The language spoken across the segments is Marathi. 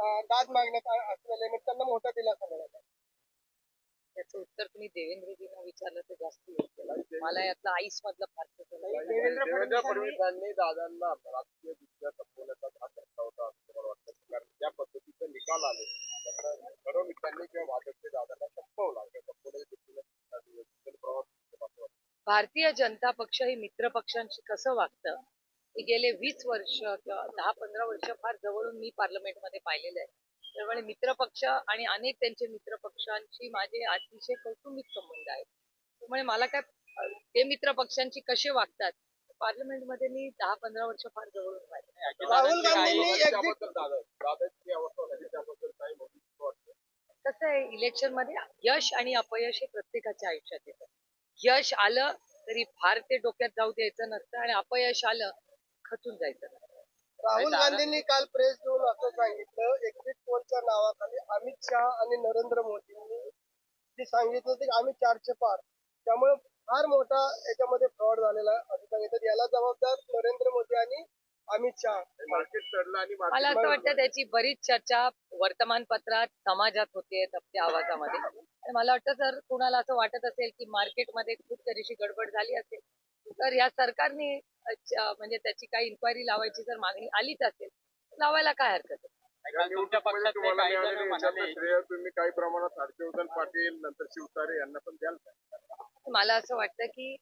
दाद मागण्यात आ- असलेले त्यांना मोठा दिलासा मिळाला त्याचं उत्तर तुम्ही देवेंद्रजींना विचारलं तर जास्त योग्य. मला यातलं आईस मधलं. देवेंद्र फडणवीसांनी फडणवीसांनी दादांना राजकीय दृष्ट्या संपवण्याचा भाग घेतला होता असं मला वाटतं कारण ज्या पद्धतीचे निकाल आले त्यामुळे फडणवीसांनी किंवा भाजपचे दादांना संपवला किंवा संपवण्याच्या दृष्टीने प्रवास महत्त्वाचा. भारतीय जनता पक्ष हे मित्र पक्षांशी कसं वागतं हे गेले वीस वर्ष किंवा दहा पंधरा वर्ष फार जवळून मी पार्लमेंटमध्ये पाहिलेलं आहे. त्यामुळे मित्र पक्ष आणि अनेक त्यांचे मित्र पक्षांशी माझे अतिशय कौटुंबिक संबंध आहेत. त्यामुळे मला काय ते मित्र पक्षांशी कसे वागतात? पार्लमेंटमध्ये मी दहा पंधरा वर्ष फार जवळून कसं आहे इलेक्शनमध्ये यश आणि अपयश हे प्रत्येकाच्या आयुष्यात येतं. यश आलं तरी फार ते डोक्यात जाऊ द्यायचं नसतं आणि अपयश आलं खचून जायचं. राहुल गांधींनी काल प्रेस देऊन असं सांगितलं एक्झिट पोलच्या नावाखाली अमित शहा आणि नरेंद्र मोदींनी जे सांगितलं ते आम्ही चारशे पार. त्यामुळे फार मोठा याच्यामध्ये फ्रॉड झालेला आहे. असं सांगितलं. याला जबाबदार नरेंद्र मोदी आणि अमित शहा. मार्केट चढलं आणि मला असं वाटतं त्याची बरीच चर्चा वर्तमानपत्रात समाजात होते दबत्या आवाजामध्ये. आणि मला वाटतं जर कुणाला असं वाटत असेल की मार्केटमध्ये खूप तरीशी गडबड झाली असेल तर या सरकारने म्हणजे त्याची काही इन्क्वायरी लावायची जर मागणी आलीच असेल लावायला काय हरकत आहे काही प्रमाणात हर्षवर्धन पाटील नंतर शिवतारे यांना पण द्याल का? मला असं वाटतं की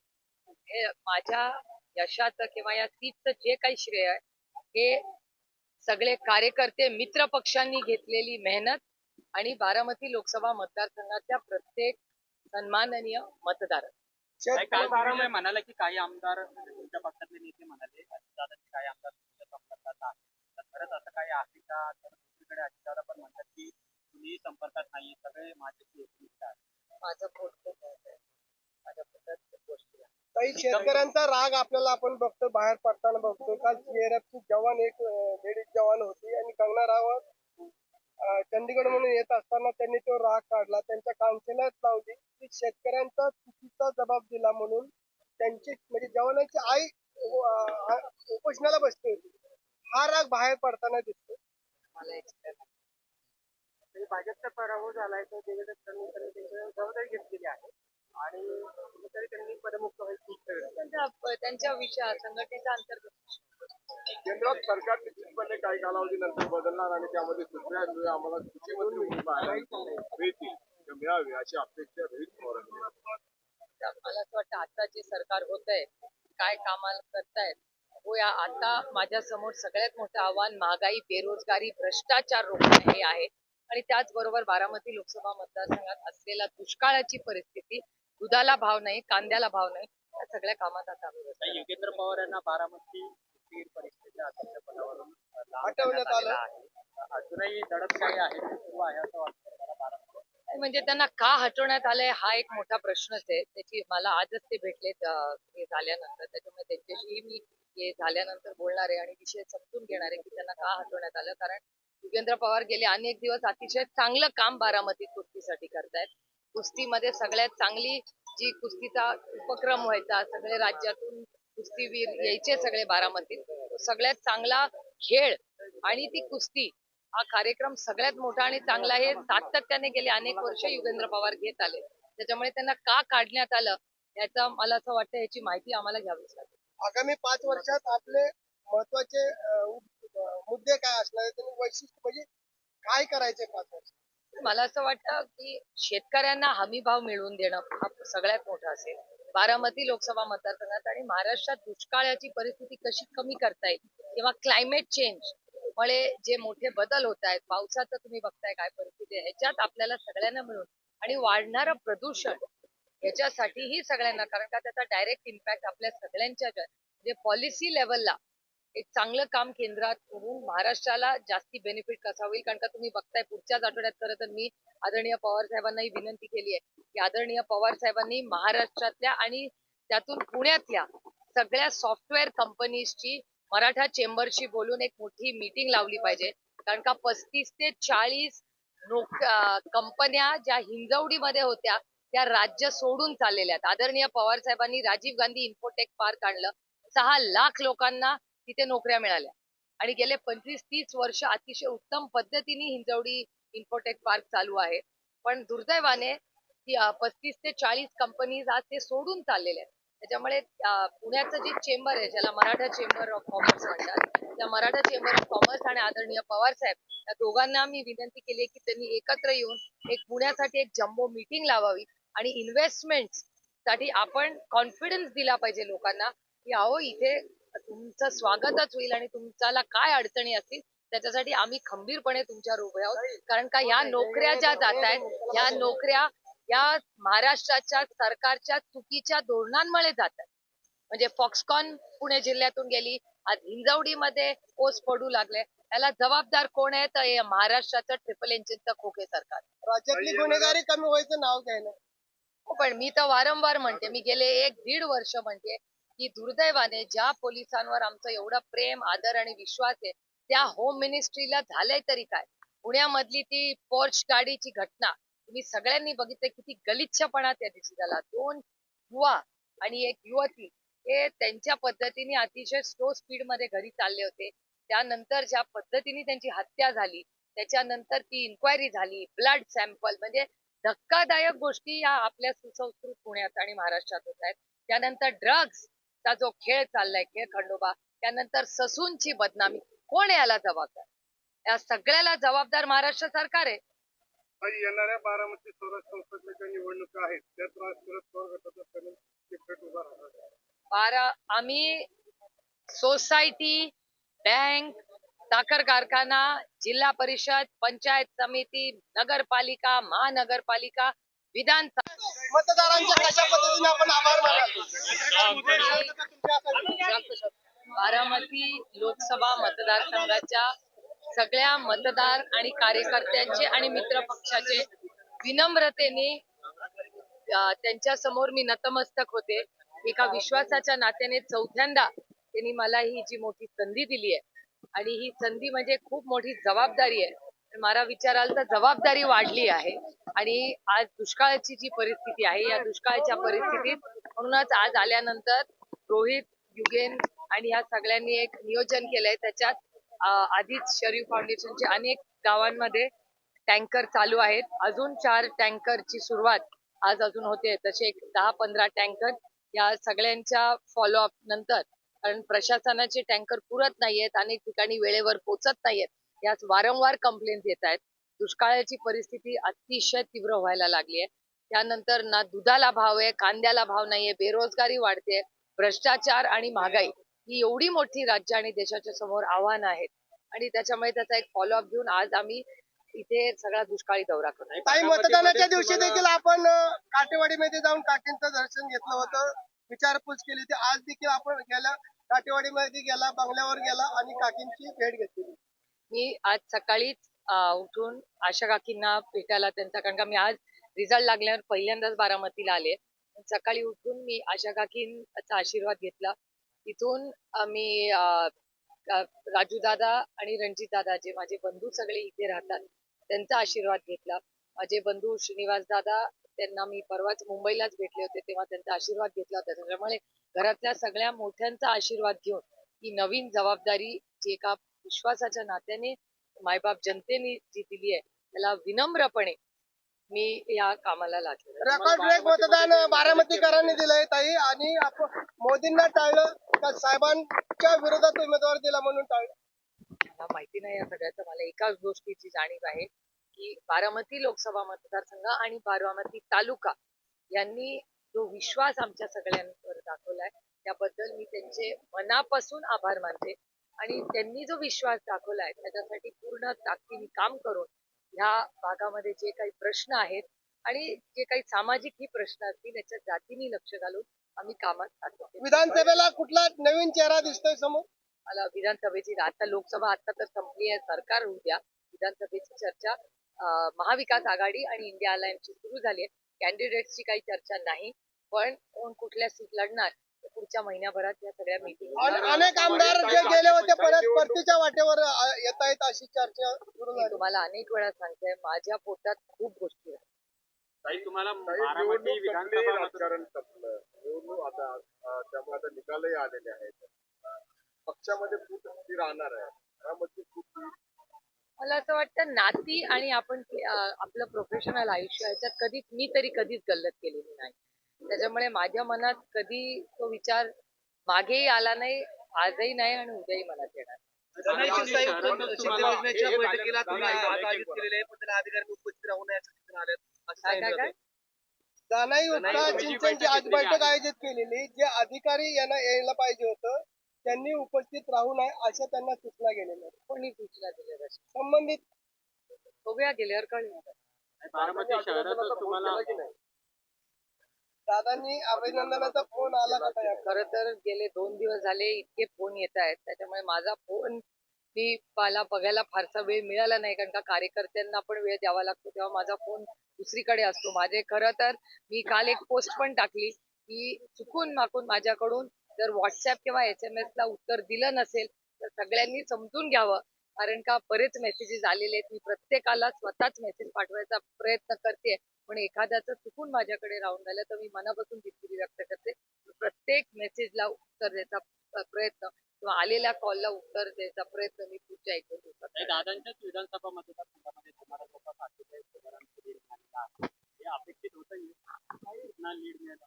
हे माझ्या यशाचं किंवा या सीटचं जे काही श्रेय आहे हे सगळे कार्यकर्ते मित्र पक्षांनी घेतलेली मेहनत आणि बारामती लोकसभा मतदारसंघातल्या प्रत्येक सन्माननीय मतदार काल तुम्ही म्हणाला की काही आमदार तुमच्या पक्षातले नेते म्हणाले अजितदादांचे काही आमदार तुमच्या संपर्कात आहेत तर खरंच असं काही आहे का तर दुसरीकडे अजितदादा पण म्हणतात की कुणीही संपर्कात नाही सगळे माझ्याशी एकनिष्ठ आहेत माझं पोट खूप मोठं आहे. माझ्या पोटात खूप गोष्टी आहेत. काही शेतकऱ्यांचा राग आपल्याला आपण बघतो बाहेर पडताना बघतो काल जवान एक लेडीज जवान होती आणि कंगना रावत चंदीगड म्हणून येत असताना त्यांनी तो राग काढला. त्यांच्या कांसेलात लावली की शेतकऱ्यांचा चुकीचा जबाब दिला म्हणून त्यांची म्हणजे जवानाची आई उपोषणाला बसली होती. हा राग बाहेर पडताना दिसतो. मला म्हणजे भाजपचा पराभव झालाय तो देवेंद्र फडणवीसांनी जबाबदारी घेतलेली आहे. आणि कुठेतरी त्यांनी पदमुक्त व्हायची इच्छा व्यक्त केली. त्यांच्या त्यांच्या विषया संघटनेच्या अंतर्गत केंद्रात सरकार निश्चितपणे काही कालावधीनंतर बदलणार आणि त्यामध्ये दुसऱ्या वेळी आम्हाला कृषीमंत्री म्हणून मिळतील मिळावे अशी अपेक्षा रोहित पवारांनी आता मला असं वाटतं आता जे सरकार होत आहे काय कामाला करतायत हो या आता माझ्यासमोर सगळ्यात मोठं आव्हान महागाई बेरोजगारी भ्रष्टाचार रोखणे हे आहे. आणि त्याचबरोबर बारामती लोकसभा मतदारसंघात असलेला दुष्काळाची परिस्थिती दुधाला भाव नाही कांद्याला भाव नाही या सगळ्या कामात आता योगेंद्र पवार यांना बारामती स्थिर परिस्थितीच्या अध्यक्षपदावरून लांब हटवण्यात करण्यात आलेलं आलं. आहे अजूनही लढत काही आहे. ती सुरू आहे असं वाटतं मला बारामती नाही, म्हणजे त्यांना का हटवण्यात आलंय हा एक मोठा प्रश्नच आहे. त्याची मला आजच ते हे झाल्यानंतर. त्याच्यामुळे त्यांच्याशी मी हे झाल्यानंतर बोलणार आहे आणि विषय समजून घेणार आहे की त्यांना का हटवण्यात आलं. कारण युगेंद्र पवार गेले अनेक दिवस अतिशय चांगलं काम बारामतीत कुस्तीसाठी करतायत. कुस्तीमध्ये सगळ्यात चांगली जी कुस्तीचा उपक्रम व्हायचा सगळे राज्यातून कुस्तीवीर यायचे सगळे बारामतीत सगळ्यात चांगला खेळ आणि ती कुस्ती हा कार्यक्रम सगळ्यात मोठा आणि चांगला हे सातत्याने गेले अनेक वर्ष युगेंद्र पवार घेत आले. त्याच्यामुळे त्यांना का काढण्यात आलं याचा मला असं वाटतं याची माहिती आम्हाला घ्यावीच लागेल. आगामी पाच वर्षात आपले महत्त्वाचे मुद्दे काय असणार वैशिष्ट्य म्हणजे काय करायचे पाच वर्ष मला असं वाटतं की शेतकऱ्यांना हमी भाव मिळवून देणं हा सगळ्यात मोठा असेल. बारामती लोकसभा मतदारसंघात आणि महाराष्ट्रात दुष्काळाची परिस्थिती कशी कमी करता येईल किंवा क्लायमेट चेंज मुळे जे मोठे बदल होत आहेत पावसाचं तुम्ही बघताय काय परिस्थिती आहे ह्याच्यात आपल्याला सगळ्यांना मिळून आणि वाढणारं प्रदूषण ह्याच्यासाठीही सगळ्यांना कारण का त्याचा डायरेक्ट इम्पॅक्ट आपल्या सगळ्यांच्या म्हणजे पॉलिसी लेवलला एक चांगलं काम केंद्रात करून महाराष्ट्राला जास्ती बेनिफिट कसा होईल? कारण का तुम्ही बघताय पुढच्याच आठवड्यात खरं तर मी आदरणीय पवार साहेबांनाही विनंती केली आहे की आदरणीय पवार साहेबांनी महाराष्ट्रातल्या आणि त्यातून पुण्यातल्या सगळ्या सॉफ्टवेअर कंपनीजची मराठा चेंबरशी बोलून एक मोठी मीटिंग लावली पाहिजे. कारण का पस्तीस ते चाळीस नोक कंपन्या ज्या हिंजवडीमध्ये होत्या त्या राज्य सोडून चाललेल्या आहेत. आदरणीय पवार साहेबांनी राजीव गांधी इन्फोटेक पार्क आणलं. सहा लाख लोकांना तिथे नोकऱ्या मिळाल्या. आणि गेले पंचवीस तीस वर्ष अतिशय उत्तम पद्धतीने हिंजवडी इन्फोटेक पार्क चालू आहे. पण दुर्दैवाने पस्तीस ते चाळीस कंपनीज आज ते सोडून चाललेले आहेत. त्याच्यामुळे पुण्याचं जे चेंबर आहे ज्याला मराठा चेंबर ऑफ कॉमर्स म्हणतात त्या मराठा चेंबर ऑफ कॉमर्स आणि आदरणीय पवार साहेब या दोघांना मी विनंती केली की त्यांनी एकत्र येऊन एक पुण्यासाठी एक जम्बो मीटिंग लावावी आणि इन्व्हेस्टमेंटसाठी आपण कॉन्फिडन्स दिला पाहिजे लोकांना की अहो इथे तुमचं स्वागतच होईल आणि तुमच्याला काय अडचणी असतील त्याच्यासाठी आम्ही खंबीरपणे तुमच्यावर उभे आहोत. कारण का या नोकऱ्या ज्या जात आहेत या नोकऱ्या या महाराष्ट्राच्या सरकारच्या चुकीच्या धोरणांमुळे जात आहेत म्हणजे फॉक्सकॉन पुणे जिल्ह्यातून गेली आज हिंजवडीमध्ये ओस पडू लागले. याला जबाबदार कोण आहे तर हे महाराष्ट्राचं ट्रिपल इंजिनचं खोके सरकार. राज्यातली गुन्हेगारी कमी व्हायचं नाव घ्यायला. हो, पण मी तर वारंवार म्हणते मी गेले एक दीड वर्ष म्हणते की दुर्दैवाने ज्या पोलिसांवर आमचं एवढं प्रेम आदर आणि विश्वास आहे त्या होम मिनिस्ट्रीला झालंय तरी काय? पुण्यामधली ती पोर्च गाडीची घटना तुम्ही सगळ्यांनी बघितलं किती गलिच्छपणा त्या दिवशी झाला. दोन युवा आणि एक युवती हे त्यांच्या पद्धतीने अतिशय स्लो स्पीडमध्ये घरी चालले होते. त्यानंतर ज्या पद्धतीने त्यांची हत्या झाली त्याच्यानंतर ती इन्क्वायरी झाली ब्लड सॅम्पल म्हणजे धक्कादायक गोष्टी या आपल्या सुसंस्कृत पुण्यात आणि महाराष्ट्रात होत आहेत. त्यानंतर ड्रग्स चा जो खेळ चाललाय खेळ खंडोबा त्यानंतर ससूनची बदनामी कोण याला जबाबदार? या सगळ्याला जबाबदार महाराष्ट्र सरकार आहे. येणाऱ्या बारामती स्वराज संसदेच्या निवडणुका आहेत त्यात राज शरद पवार गटाचा कमी तिकीट उभा राहणार आहे. बारा आम्ही सोसायटी बँक साखर कारखाना जिल्हा परिषद पंचायत समिती नगरपालिका महानगरपालिका विधान मतदारांचे कशा पद्धतीने आपण आभार मानाल बारामती लोकसभा मतदारसंघाच्या सगळ्या मतदार आणि कार्यकर्त्यांचे आणि मित्र पक्षाचे विनम्रतेने त्यांच्यासमोर मी नतमस्तक होते. एका विश्वासाच्या नात्याने चौथ्यांदा त्यांनी मला ही जी मोठी संधी दिली आहे. आणि ही संधी म्हणजे खूप मोठी जबाबदारी आहे. मला विचाराल तर जबाबदारी वाढली आहे. आणि आज दुष्काळाची जी परिस्थिती आहे या दुष्काळाच्या परिस्थितीत म्हणूनच आज आल्यानंतर रोहित युगेन आणि ह्या सगळ्यांनी एक नियोजन केलंय. त्याच्यात आधीच शरीफ फाउंडेशनचे अनेक गावांमध्ये टँकर चालू आहेत. अजून चार टँकरची सुरुवात आज अजून होते. तसे एक दहा पंधरा टँकर या सगळ्यांच्या फॉलोअप नंतर कारण प्रशासनाचे टँकर पुरत नाहीयेत अनेक ठिकाणी वेळेवर पोचत नाहीयेत यात वारंवार कंप्लेंट येत आहेत. दुष्काळाची परिस्थिती अतिशय तीव्र व्हायला लागली आहे त्यानंतर ना दुधाला भाव आहे कांद्याला भाव नाहीये बेरोजगारी वाढते भ्रष्टाचार आणि महागाई. ही एवढी मोठी राज्य आणि देशाच्या समोर आव्हानं आहेत. आणि त्याच्यामुळे त्याचा एक फॉलोअप घेऊन आज आम्ही इथे सगळा दुष्काळी दौरा करतो काही मतदानाच्या दिवशी देखील आपण काटेवाडीमध्ये जाऊन काकींचं दर्शन घेतलं होतं. विचारपूस केली होती. आज देखील आपण गेल्या काटेवाडीमध्ये गेला बंगल्यावर गेला आणि काकींची भेट घेतली. मी आज सकाळीच उठून आशा काकींना भेटायला त्यांचा कारण का मी आज रिझल्ट लागल्यावर पहिल्यांदाच बारामतीला आले. सकाळी उठून मी आशा काकींचा आशीर्वाद घेतला. तिथून आम्ही राजूदादा आणि रणजित दादा जे माझे बंधू सगळे इथे राहतात त्यांचा आशीर्वाद घेतला. माझे बंधू श्रीनिवासदादा त्यांना मी परवाच मुंबईलाच भेटले होते तेव्हा त्यांचा आशीर्वाद घेतला होता. त्याच्यामुळे घरातल्या सगळ्या मोठ्यांचा आशीर्वाद घेऊन ही नवीन जबाबदारी जी एका विश्वासाच्या नात्याने मायबाप जनतेने जी दिली आहे त्याला विनम्रपणे मी या कामाला लागले रेकॉर्ड ब्रेक मतदान बारामतीकरांनी दिलंय ताई. आणि आपण मोदींना टाळलं का साहेबांच्या विरोधात उमेदवार दिला म्हणून टाळलं. मला माहिती नाही या सगळ्याचं. मला एकाच गोष्टीची जाणीव आहे की बारामती लोकसभा मतदारसंघ आणि बारामती तालुका यांनी जो विश्वास आमच्या सगळ्यांवर दाखवलाय त्याबद्दल मी त्यांचे मनापासून आभार मानते. आणि त्यांनी जो विश्वास दाखवलाय त्याच्यासाठी पूर्ण ताकदीने काम करून ह्या भागामध्ये जे काही प्रश्न आहेत आणि जे काही सामाजिक ही प्रश्न असतील याच्या जातीने लक्ष घालून आम्ही कामात जातो विधानसभेला कुठला नवीन चेहरा दिसतोय समोर? मला विधानसभेची आता लोकसभा आता तर संपली आहे सरकार उद्या विधानसभेची चर्चा महाविकास आघाडी आणि इंडिया अलायन्सची सुरू झाली आहे. कॅन्डिडेट्सची काही चर्चा नाही पण कोण कुठल्या सीट लढणार पुढच्या महिन्याभरात या सगळ्या मीटिंग अनेक आमदार जे गेले होते परत परतीच्या वाटेवर येत आहेत अशी चर्चा सुरू मी झाली. तुम्हाला अनेक वेळा सांगते माझ्या पोटात खूप गोष्टी आहेत. ताई तुम्हाला काही बारामती निवडणूक संपली, विधानसभा मतदार- राजकारण संपलं. निवडणूक आता अं, त्यामुळे आता निकालही आलेले आहेत. पक्षामध्ये किती राहणार आहे. खूप मला असं वाटतं नाती आणि आपण आपलं प्रोफेशनल आयुष्य ह्याच्यात कधीच मी तरी कधीच गल्लत केलेली नाही. त्याच्यामुळे माझ्या मनात कधी तो विचार मागेही आला नाही आजही नाही आणि उद्याही मनात येणार हे जानाई उपटा बैठक आज बैठक. आयोजित केलेली जे अधिकारी यांना यायला पाहिजे होतं त्यांनी उपस्थित राहू नये अशा त्यांना सूचना गेलेल्या. कोणी सूचना दिल्या? संबंधित बघूया गेल्यावर कळेल बारामती शहरातच तुम्हाला दादांनी अभिनंदनाचा फोन आला का खर तर गेले दोन दिवस झाले इतके फोन येत आहेत. त्याच्यामुळे माझा फोन मी मला बघायला फारसा वेळ मिळाला नाही. कारण का कार्यकर्त्यांना पण वेळ द्यावा लागतो. तेव्हा माझा फोन दुसरीकडे असतो. माझे खरं तर मी काल एक पोस्ट पण टाकली की चुकून माकून माझ्याकडून जर व्हॉट्सअप किंवा एस एम एस ला उत्तर दिलं नसेल तर सगळ्यांनी समजून घ्यावं. कारण का बरेच मेसेजेस आलेले आहेत. मी प्रत्येकाला स्वतःच मेसेज पाठवायचा प्रयत्न करते पण एखाद्याचं चुकून माझ्याकडे राहून झालं तर मी मनापासून दिलगिरी व्यक्त करते. प्रत्येक मेसेजला उत्तर द्यायचा प्रयत्न किंवा आलेल्या कॉलला उत्तर द्यायचा प्रयत्न मी पुढच्या एक दोन दिवसात. दादांच्याच विधानसभा मतदारसंघामध्ये तुम्हाला हे अपेक्षित होतं इतना लीड मिळालं.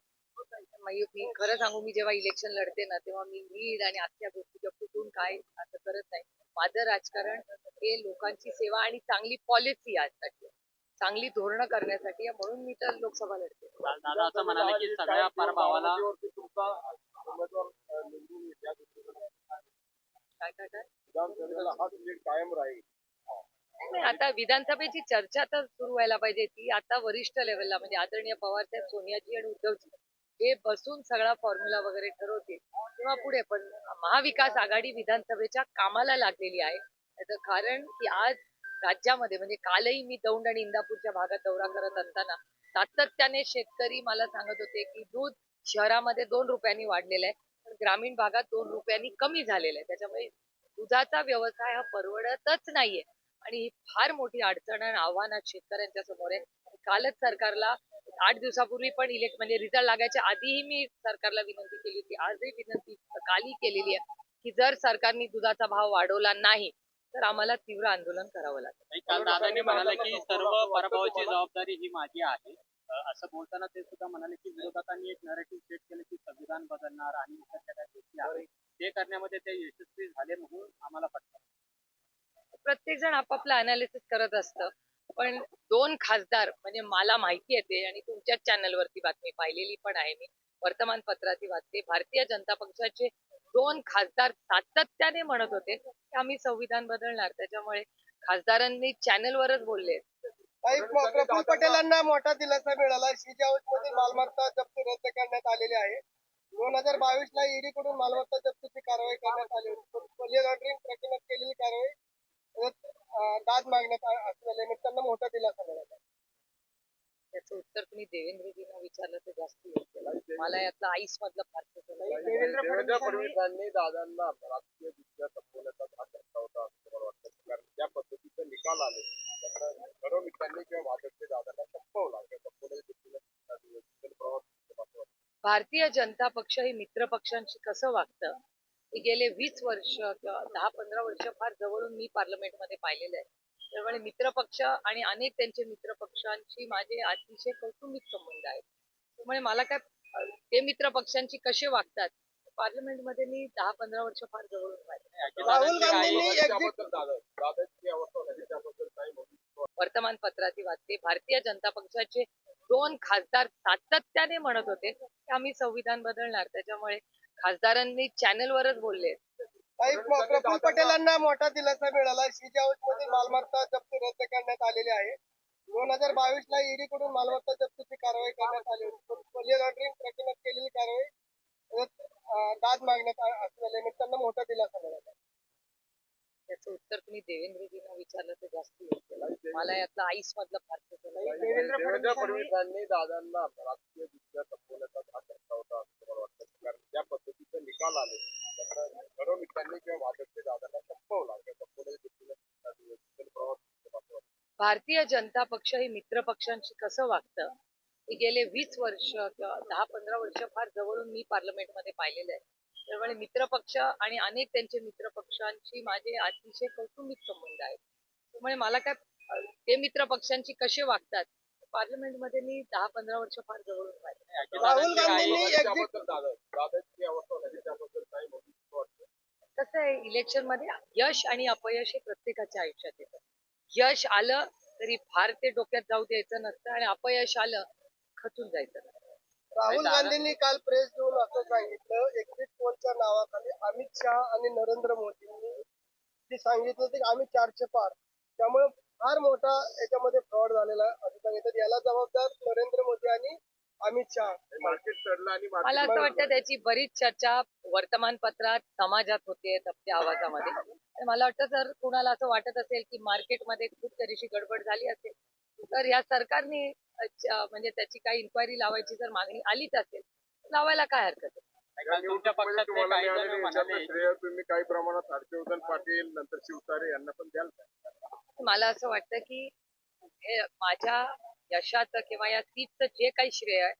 मी खरं सांगू मी जेव्हा इलेक्शन लढते ना तेव्हा मी लीड आणि आजच्या गोष्टीच्या कुठून काय असं करत नाही. माझं राजकारण हे लोकांची सेवा आणि चांगली पॉलिसी आहे. चांगली धोरणं करण्यासाठी. म्हणून मी तर लोकसभा लढते. दादा असं म्हणाले की सगळ्या परभावाला काय काय काय? कायम राहील. नाही, आता विधानसभेची चर्चा तर सुरू व्हायला पाहिजे. ती आता वरिष्ठ लेवलला म्हणजे आदरणीय पवार साहेब सोनियाजी आणि उद्धवजी हे बसून सगळा फॉर्म्युला वगैरे ठरवतील तेव्हा पुढे. पण महाविकास आघाडी विधानसभेच्या कामाला लागलेली आहे. त्याचं कारण की आज राज्यामध्ये म्हणजे कालही मी दौंड आणि इंदापूरच्या भागात दौरा करत असताना सातत्याने शेतकरी मला सांगत होते की दूध शहरामध्ये दोन रुपयांनी वाढलेलं आहे पण ग्रामीण भागात दोन रुपयांनी कमी झालेलं आहे. त्याच्यामुळे दुधाचा व्यवसाय हा परवडतच नाहीये. आणि ही फार मोठी अडचण आणि आव्हान आज शेतकऱ्यांच्या समोर आहे. कालच सरकारला आठ दिवसापूर्वी पण इलेक्ट म्हणजे रिझल्ट लागायच्या आधीही मी सरकारला विनंती केली होती. आजही विनंती कालही केलेली आहे की जर सरकारने दुधाचा भाव वाढवला नाही तर आम्हाला तीव्र आंदोलन करावं लागेल काल दादांनी म्हणाले की सर्व पराभवाची जबाबदारी ही माझी आहे. असं बोलताना ते सुद्धा म्हणाले की विरोधकांनी एक नरेटिव्ह सेट केलं की संविधान बदलणार आणि इतर ज्या गोष्टी आहेत ते करण्यामध्ये ते यशस्वी झाले म्हणून आम्हाला वाटतं प्रत्येक जण आपापलं अनालिसिस करत असतं. पण दोन खासदार म्हणजे मला माहिती येते आणि तुमच्याच चॅनलवरती बातमी पाहिलेली पण आहे मी. वर्तमानपत्राची वाचते भारतीय जनता पक्षाचे दोन खासदार सातत्याने म्हणत होते की आम्ही संविधान बदलणार. त्याच्यामुळे खासदारांनी चॅनलवरच बोलले. प्रफुल्ल पटेलांना मोठा दिलासा मिळाला. सीजा हाऊस मधील मालमत्ता जप्ती रद्द करण्यात आलेली आहे. दोन हजार बावीस ला ईडी कडून मालमत्ता जप्तीची कारवाई करण्यात आली होती. मनी लॉन्ड्रिंग प्रकरणात केलेली कारवाई दाद मागण्यात असलेल्या त्यांना मोठा दिलासा मिळाला. त्याचं उत्तर तुम्ही देवेंद्रजींना विचारलं तर जास्त योग्य मला यातलं आईस मधलं नाही. देवेंद्र फडणवीसांनी दादांना राजकीय दृष्ट्या संपवण्याचा भाग घेतला होता असं मला वाटतं. कारण ज्या पद्धतीचे निकाल आले किंवा भाजपचे दादांना संपवला संपवण्याच्या दृष्टीने प्रवास. भारतीय जनता पक्ष हे मित्र पक्षांशी कसं वागतं? हे गेले वीस वर्ष किंवा दहा पंधरा वर्ष फार जवळून मी पार्लमेंटमध्ये पाहिलेलं आहे. त्यामुळे मित्र पक्ष आणि अनेक त्यांचे मित्र पक्षांशी माझे अतिशय कौटुंबिक संबंध आहेत. त्यामुळे मला काय ते मित्र पक्षांशी कसे वागतात पार्लमेंटमध्ये मी दहा पंधरा वर्ष फार जवळून पाहिले वर्तमानपत्राची वाचते भारतीय जनता पक्षाचे दोन खासदार सातत्याने म्हणत होते की आम्ही संविधान बदलणार. त्याच्यामुळे खासदारांनी चॅनलवरच बोलले. काही प्रफुल्ल पटेलांना मोठा दिलासा मिळाला. हाऊस मधील मालमत्ता जप्ती रद्द करण्यात आलेली आहे. दोन हजार बावीस ला ईडी कडून मालमत्ता जप्तीची कारवाई करण्यात आली होती. मनी लॉन्ड्रिंग प्रकरणात केलेली कारवाई दाद मागण्यात असलेल्या त्यांना मोठा दिलासा मिळाला त्याचं उत्तर तुम्ही देवेंद्रजींना विचारलं तर जास्त योग्य मला यातलं आईस मधलं फारसं नाही देवेंद्र देवेंद्र फडणवीसांनी फडणवीसांनी दादांना राजकीय दृष्ट्या संपवण्याचा होता असं मला वाटतं. कारण ज्या पद्धतीचे निकाल आले त्यातनं ठरवणीकांनी किंवा भाजपचे दादांना संपवला किंवा संपवण्याच्या दृष्टीने अं, प्रवास महत्त्वाचा. भारतीय जनता पक्ष हे मित्र पक्षांशी कसं वागतं? हे गेले वीस वर्ष किंवा दहा पंधरा वर्ष फार जवळून मी पार्लमेंटमध्ये पाहिलेलं आहे. त्यामुळे मित्रपक्ष आणि अनेक त्यांचे मित्रपक्षांशी माझे अतिशय कौटुंबिक संबंध आहेत. त्यामुळे मला काय ते मित्रपक्षांची कसे वागतात? पार्लमेंटमध्ये मी दहा पंधरा वर्ष फार जवळून पाहिले कसं आहे इलेक्शनमध्ये यश आणि अपयश हे प्रत्येकाच्या आयुष्यात येतं. यश आलं तरी फार ते डोक्यात जाऊ द्यायचं नसतं आणि अपयश आलं खचून जायचं. राहुल गांधींनी काल प्रेस देऊन असं सांगितलं एक्झिट पोलच्या नावाखाली अमित शहा आणि नरेंद्र मोदींनी सांगितलं ते आम्ही चारशे पार त्यामुळे फार मोठा याच्यामध्ये फ्रॉड झालेला आहे असं सांगितलं याला जबाबदार नरेंद्र मोदी आणि अमित शहा मार्केट चढलं आणि मला असं वाटतं त्याची बरीच चर्चा वर्तमानपत्रात समाजात होते दबत्या आवाजामध्ये. आणि मला वाटतं जर कुणाला असं वाटत असेल की मार्केटमध्ये खूप तरीशी गडबड झाली असेल तर या सरकारने म्हणजे त्याची काही इन्क्वायरी लावायची जर मागणी आलीच असेल लावायला काय हरकत आहे? तुम्ही काही प्रमाणात हर्षवर्धन पाटील नंतर शिवतारे यांना पण द्याल? मला असं वाटतं की हे माझ्या यशाचं किंवा या सीटचं जे काही श्रेय आहे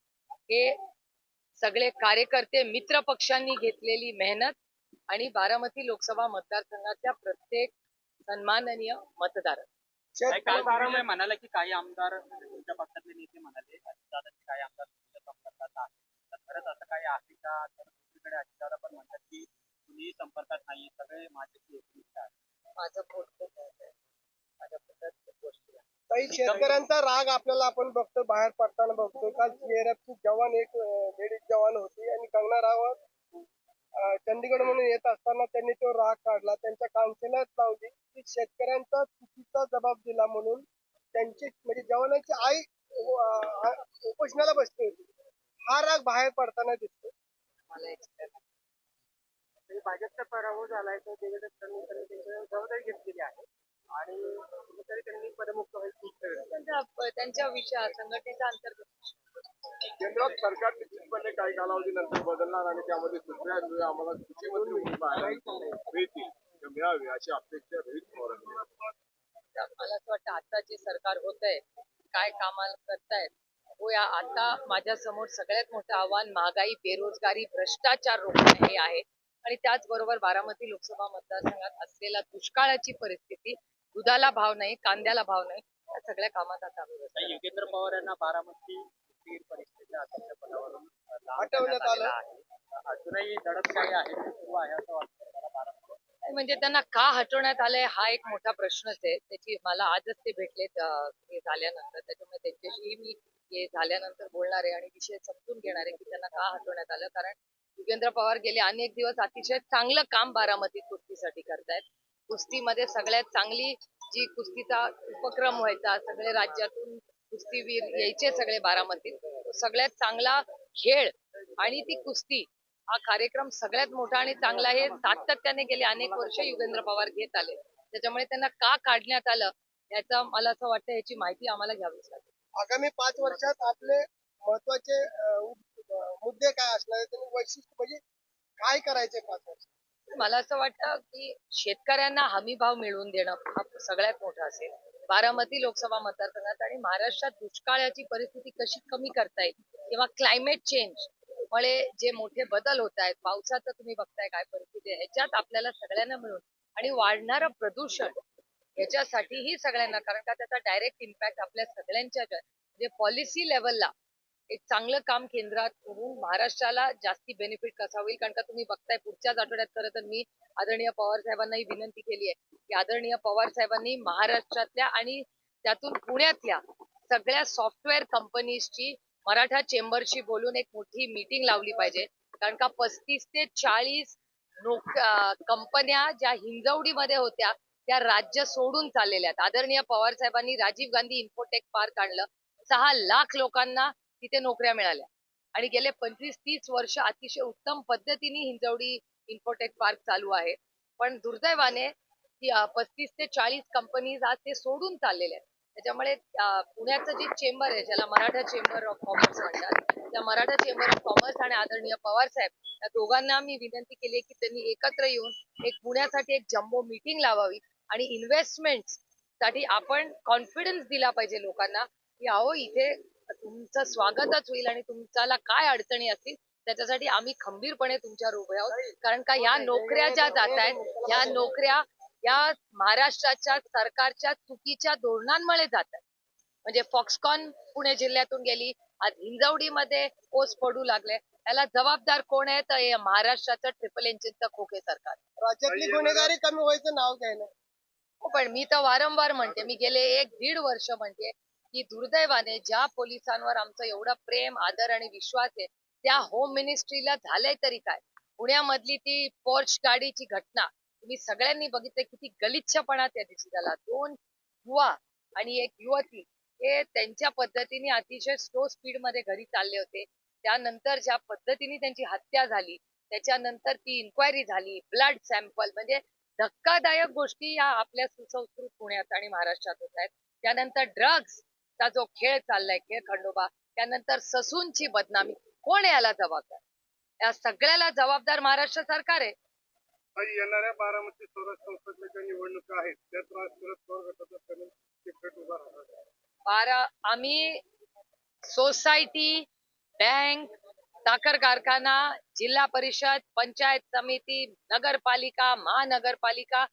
हे सगळे कार्यकर्ते मित्र पक्षांनी घेतलेली मेहनत आणि बारामती लोकसभा मतदारसंघातल्या प्रत्येक सन्माननीय मतदार तुम्ही म्हणाला की काही आमदार तुमच्या पक्षातले नेते म्हणाले अजितदादांचे काही आमदार तुमच्या संपर्कात आहेत तर खरंच असं काही आहे का? तर दुसरीकडे अजितदादा पण म्हणतात की कुणीही संपर्कात नाही सगळे माझ्याशी एकनिष्ठ आहेत माझं पोट खूप काही शेतकऱ्यांचा राग आपल्याला आपण बघतो बाहेर पडताना बघतो. काल सीआरएफची जवान एक लेडीज जवान होती आणि कंगना रावत चंदीगड म्हणून येत असताना त्यांनी तो राग काढला. त्यांच्या काउन्सिलच लावली की शेतकऱ्यांचा चुकीचा जबाब दिला म्हणून त्यांची म्हणजे जवानाची आई उपोषणाला बसली होती. हा राग बाहेर पडताना दिसतो. भाजपचा पराभव झालाय तर देवेंद्र फडणवीस जबाबदारी घेतलेली आहे. आणि कुठेतरी त्यांनी पदमुक्त व्हायची त्यांच्या त्यांच्या विषया संघटनेच्या अंतर्गत. केंद्रात सरकार निश्चितपणे काही कालावधीनंतर बदलणार आणि त्यामध्ये दुसऱ्या वेळी आम्हाला कृषी मंत्री म्हणून पाहायला मिळतील किंवा मिळावे अशी अपेक्षा रोहित पवारांनी मला असं वाटतं आता जे सरकार होत आहे काय कामाला करतायत हो या आता माझ्यासमोर सगळ्यात मोठं आव्हान महागाई बेरोजगारी भ्रष्टाचार रोखणे हे आहे. आणि त्याचबरोबर बारामती लोकसभा मतदारसंघात असलेला दुष्काळाची परिस्थिती दुधाला भाव नाही कांद्याला भाव नाही. या सगळ्या कामात आता योगेंद्र पवार यांना बारामती स्थिर परिस्थितीच्या अध्यक्षपदावरून लांब हटवण्यात करण्यात आलेलं आलं. आहे. अजूनही लढत काही आहे ती सुरू आहे असं वाटतं मला बारामती नाही, म्हणजे त्यांना का हटवण्यात आलंय हा एक मोठा प्रश्नच आहे. त्याची मला आजच ते भेटलेत अं, हे झाल्यानंतर. त्याच्यामुळे त्यांच्याशी मी हे झाल्यानंतर बोलणार आहे आणि विषय समजून घेणार आहे की त्यांना का हटवण्यात आलं. कारण युगेंद्र पवार गेले अनेक दिवस अतिशय चांगलं काम बारामतीत कुस्तीसाठी करतायत. कुस्तीमध्ये सगळ्यात चांगली जी कुस्तीचा उपक्रम व्हायचा सगळे राज्यातून कुस्तीवीर यायचे सगळे बारामतीत सगळ्यात चांगला खेळ आणि ती कुस्ती हा कार्यक्रम सगळ्यात मोठा आणि चांगला हे सातत्याने गेले अनेक वर्ष युगेंद्र पवार घेत आले. त्याच्यामुळे त्यांना का काढण्यात आलं याचा मला असं वाटतं याची माहिती आम्हाला घ्यावीच लागेल. आगामी पाच वर्षात आपले महत्त्वाचे मुद्दे काय असणार वैशिष्ट्य म्हणजे काय करायचे पाच वर्ष मला असं वाटतं की शेतकऱ्यांना हमी भाव मिळवून देणं हा सगळ्यात मोठा असेल. बारामती लोकसभा मतदारसंघात आणि महाराष्ट्रात दुष्काळाची परिस्थिती कशी कमी करता येईल किंवा क्लायमेट चेंज मुळे जे मोठे बदल होत आहेत पावसाचं तुम्ही बघताय काय परिस्थिती आहे ह्याच्यात आपल्याला सगळ्यांना मिळून आणि वाढणारं प्रदूषण ह्याच्यासाठीही सगळ्यांना कारण का त्याचा डायरेक्ट इम्पॅक्ट आपल्या सगळ्यांच्या म्हणजे पॉलिसी लेवलला एक चांगलं काम केंद्रात होऊन महाराष्ट्राला जास्ती बेनिफिट कसा होईल कारण का तुम्ही बघताय पुढच्याच आठवड्यात खरं तर मी आदरणीय पवार साहेबांनाही विनंती केली आहे की आदरणीय पवार साहेबांनी महाराष्ट्रातल्या आणि त्यातून पुण्यातल्या सगळ्या सॉफ्टवेअर कंपनीजची मराठा चेंबरशी बोलून एक मोठी मीटिंग लावली पाहिजे. कारण का पस्तीस ते चाळीस नोक कंपन्या ज्या हिंजवडीमध्ये होत्या त्या राज्य सोडून चाललेल्या आहेत. आदरणीय पवार साहेबांनी राजीव गांधी इन्फोटेक पार्क आणलं. सहा लाख लोकांना तिथे नोकऱ्या मिळाल्या. आणि गेले पंचवीस तीस वर्ष अतिशय उत्तम पद्धतीने हिंजवडी इन्फोटेक पार्क चालू आहे. पण दुर्दैवाने पस्तीस ते चाळीस कंपनीज आज ते सोडून चाललेले आहेत. त्याच्यामुळे पुण्याचं जे चेंबर आहे ज्याला मराठा चेंबर ऑफ कॉमर्स म्हणतात त्या मराठा चेंबर ऑफ कॉमर्स आणि आदरणीय पवार साहेब या दोघांना मी विनंती केली की त्यांनी एकत्र येऊन एक पुण्यासाठी एक जम्बो मीटिंग लावावी आणि इन्व्हेस्टमेंटसाठी आपण कॉन्फिडन्स दिला पाहिजे लोकांना की अहो इथे तुमचं स्वागतच होईल आणि तुमच्याला काय अडचणी असतील त्याच्यासाठी आम्ही खंबीरपणे तुमच्यावर उभे आहोत. कारण का या नोकऱ्या ज्या जात आहेत या नोकऱ्या या महाराष्ट्राच्या सरकारच्या चुकीच्या धोरणांमुळे जात आहेत. म्हणजे फॉक्सकॉन पुणे जिल्ह्यातून गेली आज हिंजवडीमध्ये ओस पडू लागले याला जबाबदार कोण आहे तर हे महाराष्ट्राचं ट्रिपल इंजिनचं खोके सरकार. राज्यातली गुन्हेगारी कमी व्हायचं नाव घ्यायला. हो पण मी तर वारंवार म्हणते मी गेले एक दीड वर्ष म्हणते की दुर्दैवाने ज्या पोलिसांवर आमचं एवढं प्रेम आदर आणि विश्वास आहे त्या होम मिनिस्ट्रीला झालंय तरी काय? पुण्यामधली ती पोर्च गाडीची घटना तुम्ही सगळ्यांनी बघितलं किती गलिच्छपणा त्या दिवशी झाला. दोन युवा आणि एक युवती हे त्यांच्या पद्धतीने अतिशय स्लो स्पीडमध्ये घरी चालले होते. त्यानंतर ज्या पद्धतीने त्यांची हत्या झाली त्याच्यानंतर ती इन्क्वायरी झाली ब्लड सॅम्पल म्हणजे धक्कादायक गोष्टी या आपल्या सुसंस्कृत पुण्यात आणि महाराष्ट्रात होत आहेत. त्यानंतर ड्रग्स चा जो खेळ चाललाय खेळ खंडोबा त्यानंतर ससूनची बदनामी. कोण याला जबाबदार? या सगळ्याला जबाबदार महाराष्ट्र सरकार आहे. येणाऱ्या बारामती स्वराज संस्थेच्या निवडणुका आहेत त्यात राज शरद पवार गटाचा पॅनल सेपरेट उभा राहणार बारा आम्ही सोसायटी बँक साखर कारखाना जिल्हा परिषद पंचायत समिती नगरपालिका महानगरपालिका